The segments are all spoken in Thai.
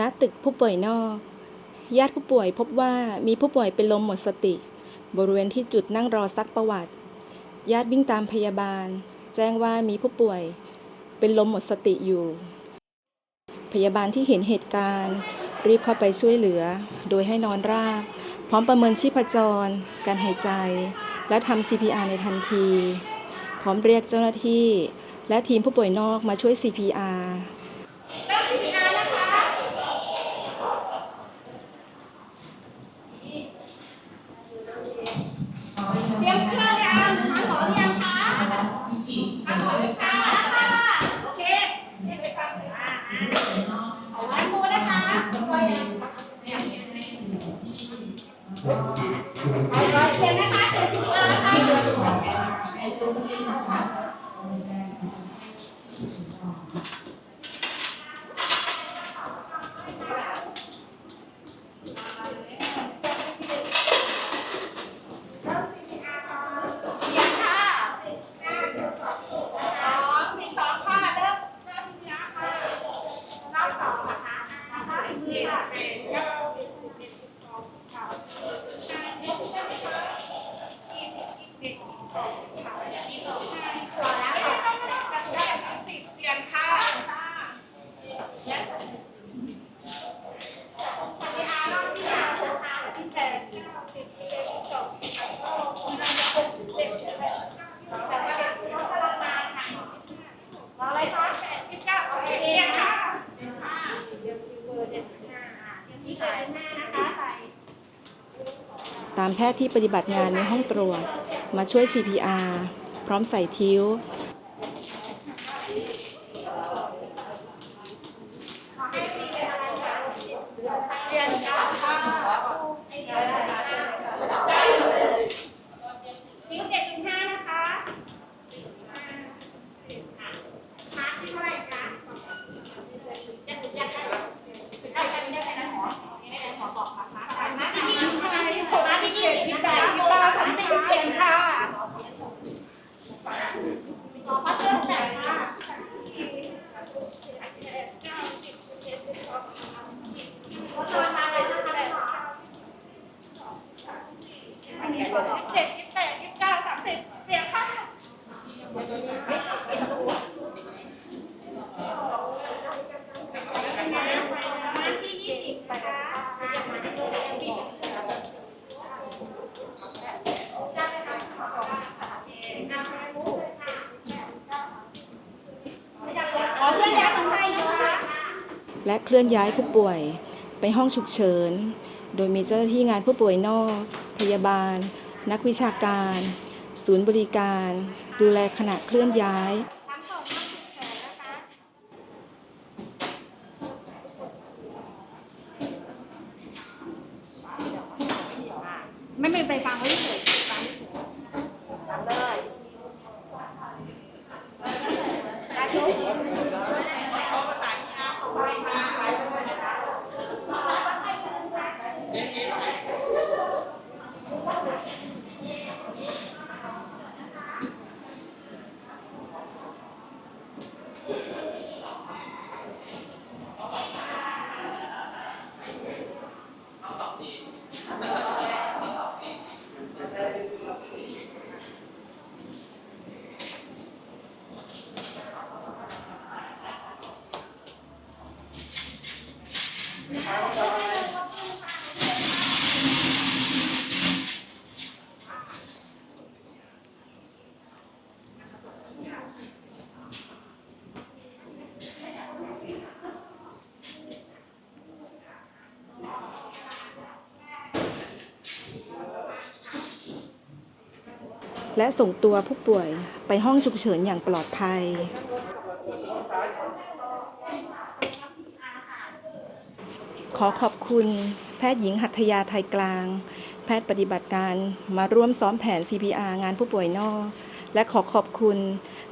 ณตึกผู้ป่วยนอก ญาติผู้ป่วยพบว่ามีผู้ป่วยเป็นลมหมดสติ บริเวณที่จุดนั่งรอซักประวัติ ญาติวิ่งตามพยาบาล แจ้งว่ามีผู้ป่วยเป็นลมหมดสติอยู่ พยาบาลที่เห็นเหตุการณ์ รีบเข้าไปช่วยเหลือ โดยให้นอนราบ พร้อมประเมินชีพจร การหายใจ และทำ CPR ในทันที พร้อมเรียกเจ้าหน้าที่ และทีมผู้ป่วยนอกมาช่วย CPR เตรียมเครื่องยังหาหมอหรือยังคะหาหมอหรือคะโอเคเดี๋ยวไปฟังเลยอะเอาไว้มูนะคะช่วยยังเอาไว้เตรียมนะคะเตรียม CPR นะคะเต ตามแพทย์ที่ปฏิบัติงานในห้องตรวจ มาช่วย CPR พร้อมใส่ทิ้ว นิ้วเจ็ดจุดห้านะคะมาที่เท่าไหร่คะจะถึงจะได้ได้กันได้กันนะหมอได้กันหมอบอกค่ะมาที่ยี่สิบเท่าไหร่ผมมาที่ยี่สิบยี่สิบแปดยี่สิบเก้าสามสิบเปลี่ยนค่ะหมอพัดเริ่มแต่ค่ะ เจ็ดยี่ สิบแปดยี่สิบเก้าสามสิบเรียงข้างวันที่ยี่สิบนะคะและเคลื่อนย้ายผู้ป่วยไปห้องฉุกเฉิน โดยมีเจ้าหน้าที่งานผู้ป่วยนอก พยาบาล นักวิชาการ ศูนย์บริการ ดูแลขณะเคลื่อนย้าย ไม่ไม่ไปฟังไว้เฉยฟังทำเลยอายุภาษาอีอาส่งไปค่ะ และส่งตัวผู้ป่วยไปห้องฉุกเฉินอย่างปลอดภัย ขอขอบคุณแพทย์หญิงหัตถยาไทยกลาง แพทย์ปฏิบัติการมาร่วมซ้อมแผน CPR งานผู้ป่วยนอก และขอขอบคุณ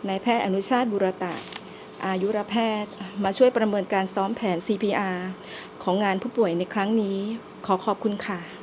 นายแพทย์อนุชาติบุรตะ อายุรแพทย์มาช่วยประเมินการซ้อมแผน CPR ของงานผู้ป่วยในครั้งนี้ ขอขอบคุณค่ะ